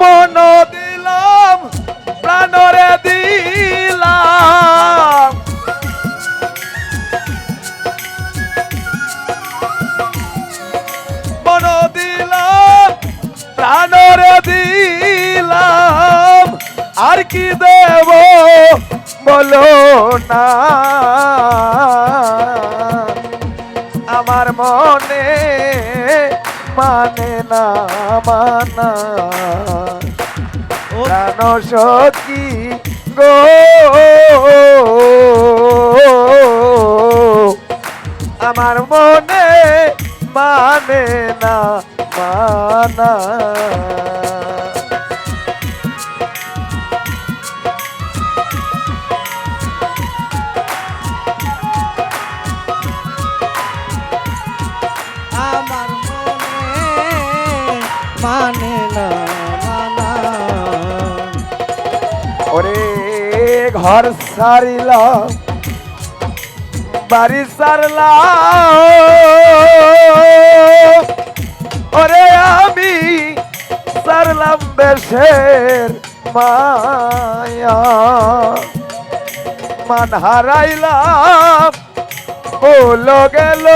মন দিলাম, প্রাণরে দিলাম। মন দিলাম, প্রাণরে দিলাম। আর কি দেব বলো না। আমার মনে মানে না মানা প্রাণ সখী গো। আমার মনে মানে না মানা। ওরে, ঘর সারিলাম বাড়ি সারলাম ওরে, আমি সারলাম দেশের মায়া। মান হারাইলাম হলো গেল।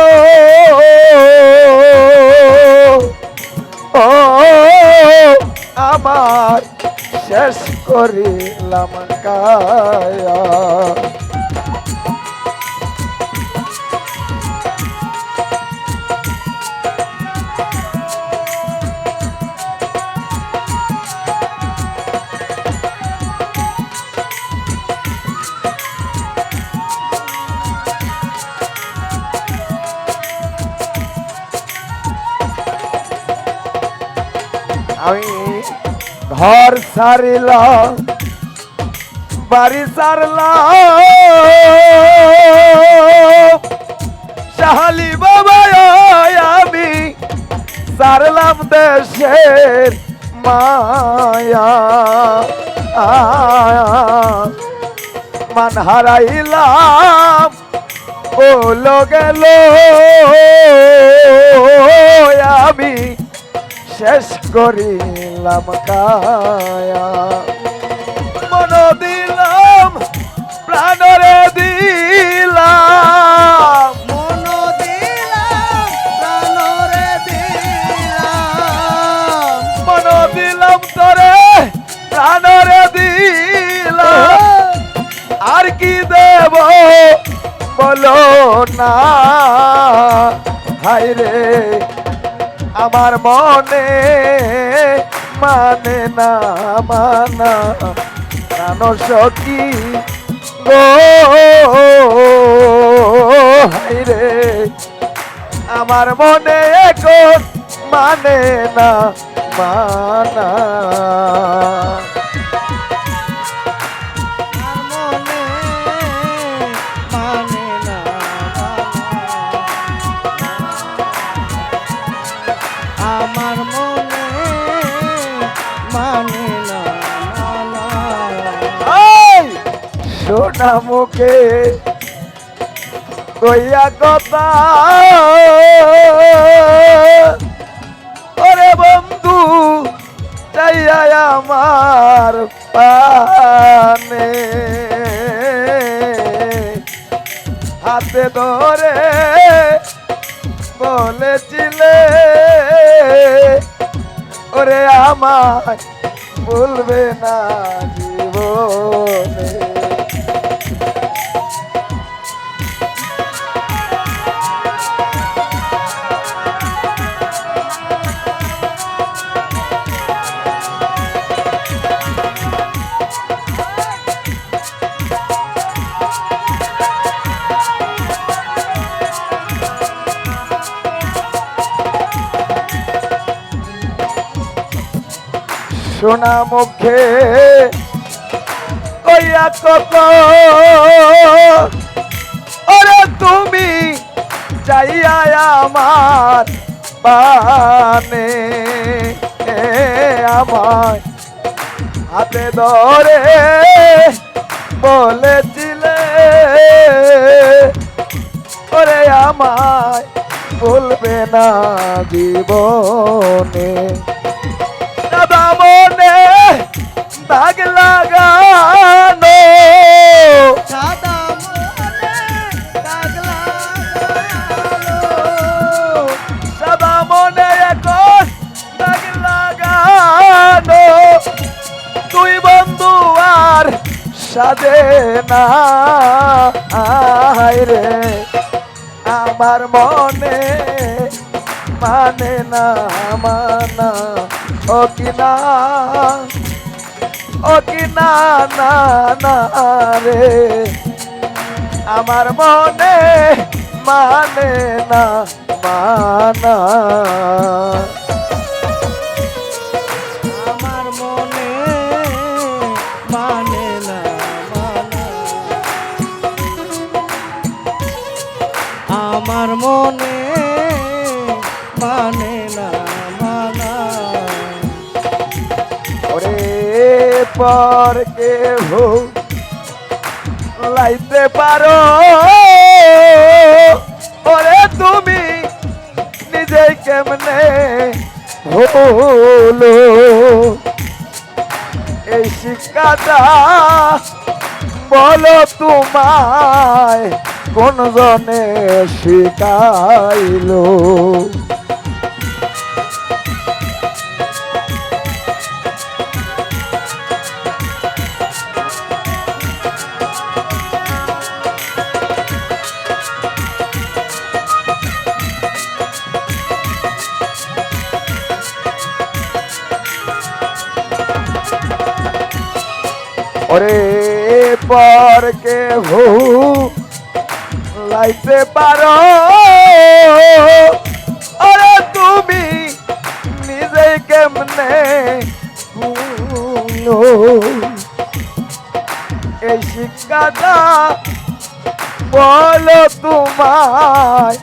ও, আমার শেষ করিলাম কায়া। আমি ঘর সারিলাম বাড়ি সারলাম শাহালি বাবা আমি সারলাম দেশের মায়া। মান হারাইলাম বলো গেল। আমি শেষ করিলাম কায়া। মন দিলাম প্রাণরে দিলাম। মন দিলাম প্রাণরে দিলাম। দিলাম দিলাম আর কি দেব বলো না। হাই রে আমার মনে মানে না মানা। প্রাণ সখী গো রে। আমার মনে এখন মানে না মানা। সোনা মুখে কইয়া কথা। ওরে বন্ধু চাইয়া আমার পানে। হাতে ধরে বলেছিলে ওরে আমায় বলবে না জীবনে। সোনা মুখে কইয়া কত? ওরে তুমি চাইয়া আমার পানে আমায় হাতে ধরে বলেছিলে। ওরে আমায় বলবে না জীবনে। দাদা দাগ লাগানো। সাদা মনে দাগ লাগালো। সাদা মনে এখন দাগ লাগানো। তুই বন্ধু আর সাজে না। রে আমার মনে মানে না মানা। ও কি কি না না না রে আমার মনে মানে না মানা। পর কে হো লাইতে পারো। ওরে তুমি নিজে কেমনে হলো এই শিক্ষাটা বলো তোমায় কোন জনে শিখাইলো? ওরে পর কে ভু লাইতে পারো ওরে তুমি নিজে কেমনে? এই শিক্ষাটা বলো তোমায়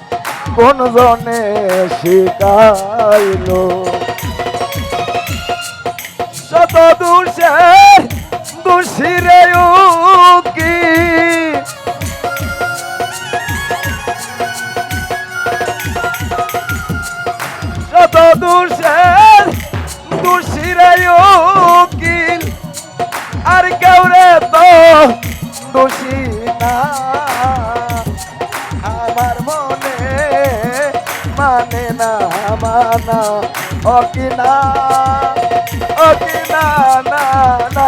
কোন জনে শিখাইলো শত দূষের দূষিরে আর কেউ রে তো দোষী না। আমার মনে মানে না, মানা। অকিনা অকিনা না না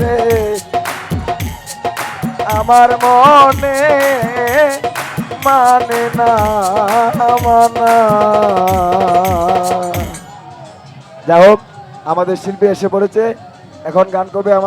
রে। আমার মনে মানে না, মানা। যাই হোক, আমাদের শিল্পী এসে পড়েছে। এখন গান করবে আমার